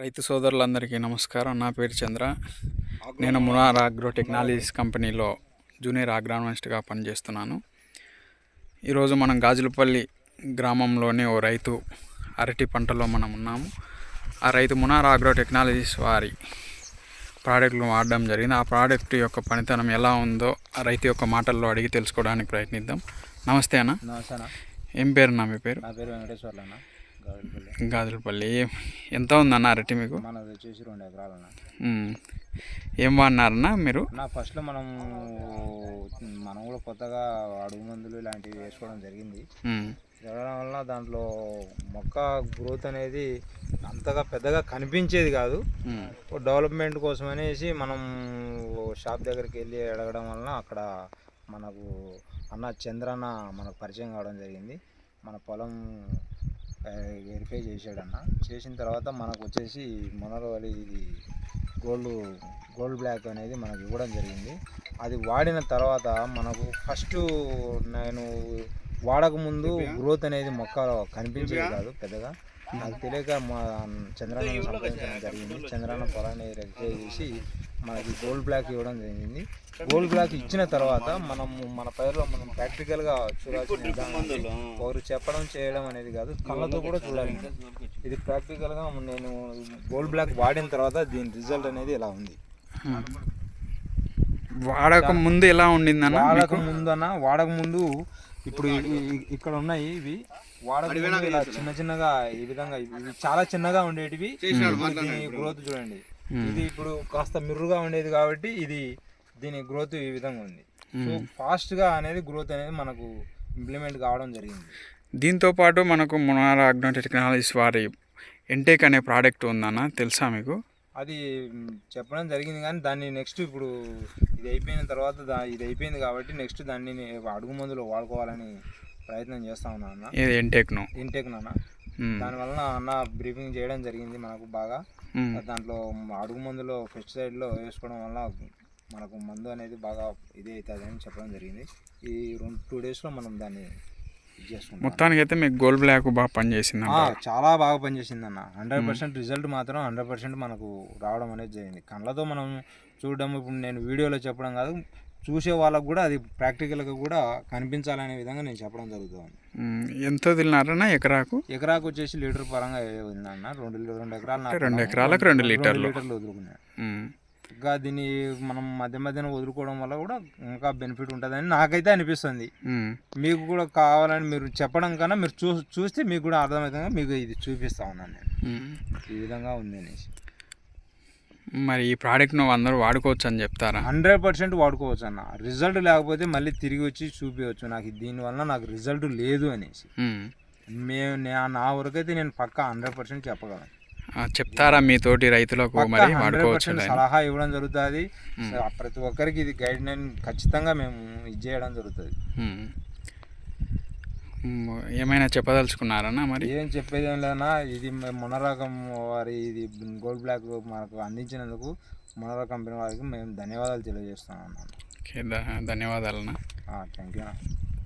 రైతు సోదరులందరికీ నమస్కారం. నా పేరు చంద్ర. నేను మునార్ అగ్రో టెక్నాలజీస్ కంపెనీలో జూనియర్ అగ్రానమిస్ట్గా పనిచేస్తున్నాను. ఈరోజు మనం గాజులపల్లి గ్రామంలోని ఓ రైతు అరటి పంటలో మనం ఉన్నాము. ఆ రైతు మునార్ అగ్రో టెక్నాలజీస్ వారి ప్రోడక్ట్లు వాడడం జరిగింది. ఆ ప్రోడక్ట్ యొక్క పనితనం ఎలా ఉందో ఆ రైతు యొక్క మాటల్లో అడిగి తెలుసుకోవడానికి ప్రయత్నిద్దాం. నమస్తే అన్న. నమస్తే అన్న. ఏం పేరు నా మీ పేరు? నా పేరు వెంకటేశ్వర్లు అన్న గాజులపల్లి ఎంత ఉందన్న అరటి మీకు? మనది వచ్చేసి రెండు ఎకరాలు అన్న మ్మ్. ఏం వాడినారన్నా మీరు? నా ఫస్ట్లో మనం మనం కూడా కొత్తగా అడుగు మందులు ఇలాంటివి వేసుకోవడం జరిగింది. జరగడం వల్ల దాంట్లో మొక్క గ్రోత్ అనేది అంతగా పెద్దగా కనిపించేది కాదు. డెవలప్మెంట్ కోసం అనేసి మనం షాప్ దగ్గరికి వెళ్ళి అడగడం వలన అక్కడ మనకు అన్న చంద్రన్న మనకు పరిచయం కావడం జరిగింది. మన పొలం వెరిఫై చేసాడన్న చేసిన తర్వాత మనకు వచ్చేసి మొనరవలి ఇది గోల్డ్ గోల్డ్ బ్లాక్ అనేది మనకు ఇవ్వడం జరిగింది. అది వాడిన తర్వాత మనకు ఫస్ట్ నేను వాడక ముందు గ్రోత్ అనేది మొక్క కనిపించేది కాదు పెద్దగా. నాకు తెలియక మా చంద్రన్న సంప్రదించడం జరిగింది. చంద్రన్న పొలాన్ని రెక్టిఫై చేసి మనకి గోల్డ్ బ్లాక్ ఇవ్వడం జరిగింది. గోల్డ్ బ్లాక్ ఇచ్చిన తర్వాత మనం మన పైరులో మనం ప్రాక్టికల్గా చూడాల్సిన. ఒకరు చెప్పడం చేయడం అనేది కాదు కళ్ళతో కూడా చూడాలి. ఇది ప్రాక్టికల్గా నేను గోల్డ్ బ్లాక్ వాడిన తర్వాత దీని రిజల్ట్ అనేది ఇలా ఉంది. వాడక ముందు ఎలా ఉండిందన్న వాడక ముందు అన్న వాడక ముందు ఇప్పుడు ఇక్కడ ఉన్నాయి ఇవి. వాడక ఇలా చిన్న చిన్నగా ఈ విధంగా ఇవి చాలా చిన్నగా ఉండేటివి. గ్రోత్ చూడండి. ఇది ఇప్పుడు కాస్త మిర్రుగా ఉండేది కాబట్టి ఇది దీని గ్రోత్ ఈ విధంగా ఉంది. సో ఫాస్ట్గా అనేది గ్రోత్ అనేది మనకు ఇంప్లిమెంట్ కావడం జరిగింది. దీంతో పాటు మనకు మునార్ అగ్నో టెక్నాలజీస్ వారి ఎంటేక్ అనే ప్రోడక్ట్ ఉందన్న తెలుసా మీకు? అది చెప్పడం జరిగింది కానీ దాన్ని నెక్స్ట్ ఇప్పుడు ఇది అయిపోయిన తర్వాత దా ఇది అయిపోయింది కాబట్టి నెక్స్ట్ దాన్ని అడుగు మందులో వాడుకోవాలని ప్రయత్నం చేస్తా అన్న. ఇది ఎంటేక్ను ఇంటెక్ నాన్న. మ్మ్. దానివలన అన్న బ్రీఫింగ్ చేయడం జరిగింది మనకు బాగా. దాంట్లో అడుగు మందులో పెస్టిసైడ్లో వేసుకోవడం వల్ల మనకు మందు అనేది బాగా ఇది అవుతుంది అని చెప్పడం జరిగింది. ఈ రెండు టూ డేస్లో మనం దాన్ని మొత్తానికి అయితే మీకు గోల్డ్ బ్లాక్ బాగా పనిచేసింది చాలా బాగా పనిచేసింది అన్న హండ్రెడ్ పర్సెంట్ రిజల్ట్ మాత్రం హండ్రెడ్ పర్సెంట్ మనకు రావడం అనేది జరిగింది. కళ్ళతో మనం చూడడం ఇప్పుడు నేను వీడియోలో చెప్పడం కాదు చూసే వాళ్ళకు కూడా అది ప్రాక్టికల్గా కూడా కనిపించాలనే విధంగా నేను చెప్పడం జరుగుతుంది. ఎంతో తిన్నారన్న ఎకరాకు ఎకరాకు వచ్చేసి లీటర్ పరంగా ఉందన్న రెండు రెండు ఎకరాలు రెండు. ఎకరాలకు రెండు లీటర్లు. లీటర్లు వదులుకున్నాను మ్మ్. ఇంకా దీన్ని మనం మధ్య మధ్యన వదులుకోవడం వల్ల కూడా ఇంకా బెనిఫిట్ ఉంటుందని నాకైతే అనిపిస్తుంది. మీకు కూడా కావాలని మీరు చెప్పడం కన్నా మీరు చూ చూస్తే మీకు కూడా అర్థమవుతుంది మీకు ఇది చూపిస్తా ఉన్నాను నేను. ఈ విధంగా ఉంది అనేసి మరి ఈ ప్రోడక్ట్ నువ్వు అందరూ వాడుకోవచ్చు అని చెప్తారా? హండ్రెడ్ పర్సెంట్ వాడుకోవచ్చు అన్న. రిజల్ట్ లేకపోతే మళ్ళీ తిరిగి వచ్చి చూపించవచ్చు నాకు దీనివల్ల నాకు రిజల్ట్ లేదు అనేసి. మ్మ్. నే- వరకైతే నేను పక్కా హండ్రెడ్ పర్సెంట్ చెప్పగలను. చెప్తారా మీ తోటి రైతులకు మరి వాడుకోవచ్చు? సలహా ఇవ్వడం జరుగుతుంది. ప్రతి ఒక్కరికి ఇది గైడ్ లైన్ ఖచ్చితంగా మేము ఇది చేయడం జరుగుతుంది. ఏమైనా చెప్పదలుచుకున్నారన్నా మరి? ఏం చెప్పేది ఏం లేదన్నా ఇది మొనరకం వారి ఇది గోల్డ్ బ్లాక్ మనకు అందించినందుకు మొనరా కంపెనీ వారికి మేము ధన్యవాదాలు తెలియజేస్తున్నాం ఓకే ధన్యవాదాలన్నా. Thank you